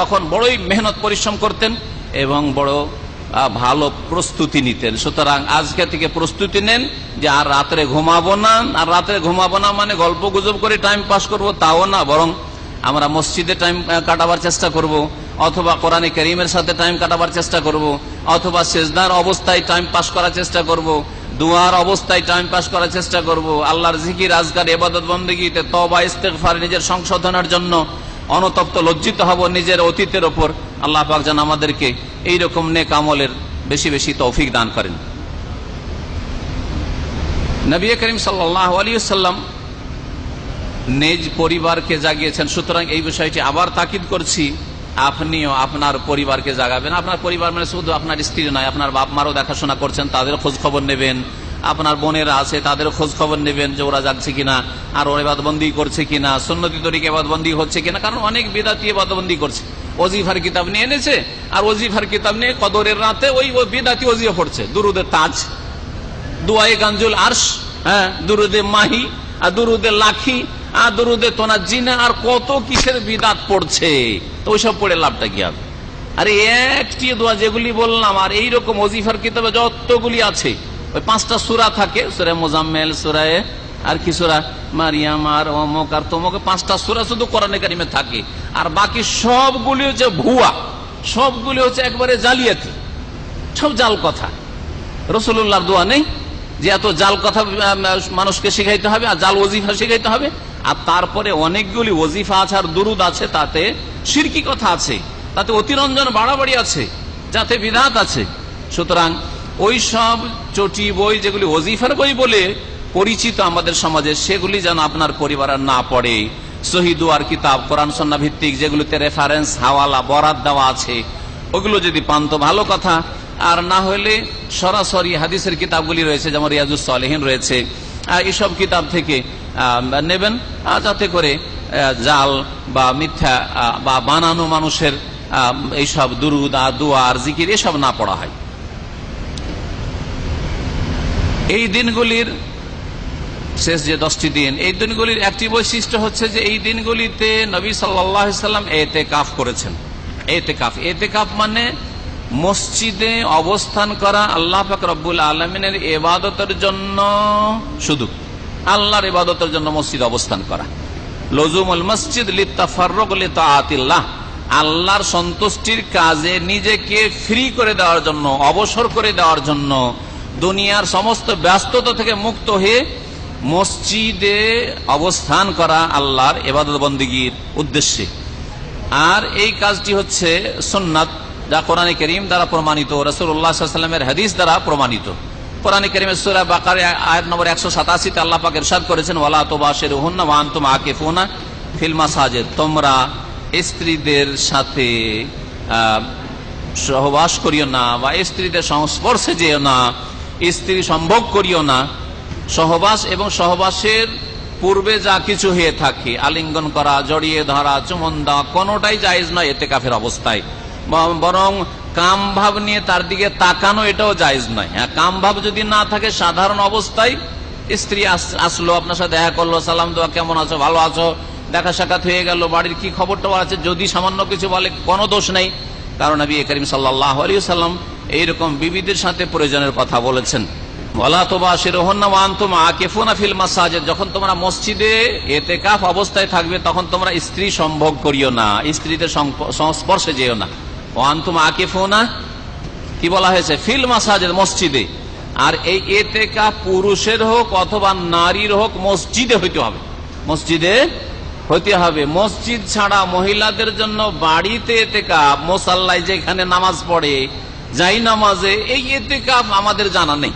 তখন বড়ই মেহনত পরিশ্রম করতেন এবং বড় ভালো প্রস্তুতি নিতেন। সুতরাং আজকে থেকে প্রস্তুতি নেন যে আর রাত্রে ঘুমাবো না। আর রাত্রে ঘুমাবো না মানে গল্প গুজব করে টাইম পাস করব, তাও না। বরং আমরা মসজিদে টাইম কাটাবার চেষ্টা করব, অথবা কোরআনে করিমের সাথে টাইম কাটাবার চেষ্টা করব, অথবা সেজদার অবস্থায় টাইম পাস করার চেষ্টা করব, দুয়ার অবস্থায় টাইম পাস করার চেষ্টা করব, আল্লাহর জিকির, আজকার এবাদত বন্দীতে তবা ইস্তেকফার নিজের সংশোধনের জন্য অনতপ্ত লজ্জিত হব নিজের অতীতের ওপর। আল্লাহ পাক যেন আমাদেরকে এইরকম নেক আমলের বেশি বেশি তৌফিক দান করেন। নবী করিম সাল্লাম নিজ পরিবারকে জাগিয়েছেন। সুতরাং এই বিষয়টি আবার তাকিদ করছি। আপনিও আপনার পরিবারকে জাগাবেন। আপনার পরিবার মানে শুধু আপনার স্ত্রী নয়, আপনার বাপ মারও দেখাশোনা করছেন, তাদের খোঁজ খবর নেবেন। আপনার বোনেরা আছে, তাদের খোঁজ খবর নেবেন যে ওরা যাচ্ছে কিনা, আর ওর এবাদবন্দি করছে কিনা সন্ন্যতি তরিকে এবাদবন্দি হচ্ছে কিনা, কারণ অনেক বিদাতি এবাদবন্দি করছে। অজিফার কিতাব নিয়ে এনেছে, আর অজিফার কিতাব নিয়ে কদরের রাতে ওই বিদাতি অজিও পড়ছে। দুরুদের তাজ দুয়াই গাঞ্জুল আর্শ হ্যাঁ দুরুদে মাহি, আর দুরুদে লাখি, আর দুরুদে তোনা জিনা আর কত কিসের বিদাত পড়ছে। তো ওইসব পড়ে লাভটা কি হবে আরে একটি দোয়া যেগুলি বললাম, আর এইরকম ওজিফার কিতাবে যতগুলি আছে ওই পাঁচটা সুরা থাকে সুরায় মোজাম্মেল সুরায় আর কি সুরা? মারিয়াম আর অমক আর তমক, পাঁচটা সুরা শুধু কোরআনে কারিমে থাকে। আর বাকি সবগুলি হচ্ছে ভুয়া। সবগুলি হচ্ছে একবারে জালিয়াতি। সব জাল কথা। রসুল্লাহর দোয়া নেই যে এত জাল কথা মানুষকে শিখাইতে হবে আর জাল ওজিফা শিখাইতে হবে। আর তারপরে অনেকগুলি ওজিফা আছে আর দুরুদ আছে, তাতে সিরকি কথা আছে, তাতে অতিরঞ্জন বাড়াবাড়ি আছে, যাতে বিধাত আছে। সুতরাং ওই সব চটি বই যেগুলি ওজিফার বই বলে পরিচিত আমাদের সমাজে, সেগুলি যেন আপনার পরিবার না পড়ে। শহীদুয়ার কিতাব, কোরআন সন্না ভিত্তিক যেগুলিতে রেফারেন্স হাওয়ালা বরাদ দেওয়া আছে, ওগুলো যদি পান তো ভালো কথা। আর না হলে সরাসরি হাদিসের কিতাবগুলি রয়েছে, যেমন রিয়াজুস সালেহীন রয়েছে। এইসব কিতাব থেকে নেবেন যাতে করে জাল বা মিথ্যা বা বানানো মানুষের এইসব দুরুদ আর আর জিকির, এসব না পড়া হয়। এই দিনগুলির শেষ যে দশটি দিন, এই দিনগুলির একটি বৈশিষ্ট্য হচ্ছে যে এই দিনগুলিতে নবী সাল্লাম এতে কাফ করেছেন। এতে কাফ এতে কাফ মানে মসজিদে অবস্থান করা আল্লাহ পাক রব্বুল আলমিনের এবাদতের জন্য শুধু, আল্লাহর ইবাদতের জন্য মসজিদ অবস্থান করা। লজুমুল মসজিদ লিত্তাফার্লাহ আল্লাহর সন্তুষ্টির কাজে নিজেকে ফ্রি করে দেওয়ার জন্য, অবসর করে দেওয়ার জন্য দুনিয়ার সমস্ত ব্যস্ততা থেকে মুক্ত হয়ে মসজিদে অবস্থান করা আল্লাহর এবাদত বন্দীগীর উদ্দেশ্যে। আর এই কাজটি হচ্ছে সুন্নাত, যা কোরআনে করিম দ্বারা প্রমাণিত রসুল্লাহামের হাদিস দ্বারা প্রমাণিত। কোরআনে করিমের সুরা বাকার আয়াত নম্বর একশো সাতাশিতে আল্লাহ পাক ইরশাদ করেছেন, ওয়ালা তোবাশের হুন্না ওয়ান তুম আকে ফোনা ফিল্মা সাজেদ তোমরা স্ত্রীদের সাথে সহবাস করিও না বা স্ত্রীদের সংস্পর্শে যেও না। স্ত্রী সম্ভোগ করিও না, সহবাস এবং সহবাসের পূর্বে যা কিছু হয়ে থাকে, আলিঙ্গন করা, জড়িয়ে ধরা, চুমন দেওয়া, কোনোটাই জায়েজ নয় এতে কাফের অবস্থায়। বরং কাম ভাব নিয়ে তার দিকে তাকানো এটাও জায়েজ নয়। হ্যাঁ কাম ভাব যদি না থাকে সাধারণ অবস্থায়, স্ত্রী আসলো, আপনার সাথে দেখা করল, সালাম দোয়া, কেমন আছো, ভালো আছো, দেখা সাক্ষাৎ হয়ে গেল, বাড়ির কি খবর টবর আছে, যদি সামান্য কিছু বলে, কোনো দোষ নেই। কারণ নবী করিম সাল্লাহ আলী সাল্লাম এইরকম বিবিদের সাথে প্রয়োজনের কথা বলেছেন। বলা তোবা ফিল মাসাজেদ। যখন তোমরা মসজিদে এতেকাফ অবস্থায় থাকবে, তখন তোমরা স্ত্রী সম্ভোগ করিও না সংপ- সংস্পর্শে যেও না। ও আন্তুম আকেফোনা, কি বলা হয়েছে? ফিল মাসাজেদ, মসজিদে। আর এই এতেকা পুরুষের হোক অথবা নারীর হোক, মসজিদে হইতে হবে। মসজিদে হইতে হবে। মসজিদ ছাড়া মহিলাদের জন্য বাড়িতে এতে কাপ মোসাল্লায় যেখানে নামাজ পড়ে যাই নামাজে এই এতে আমাদের জানা নেই।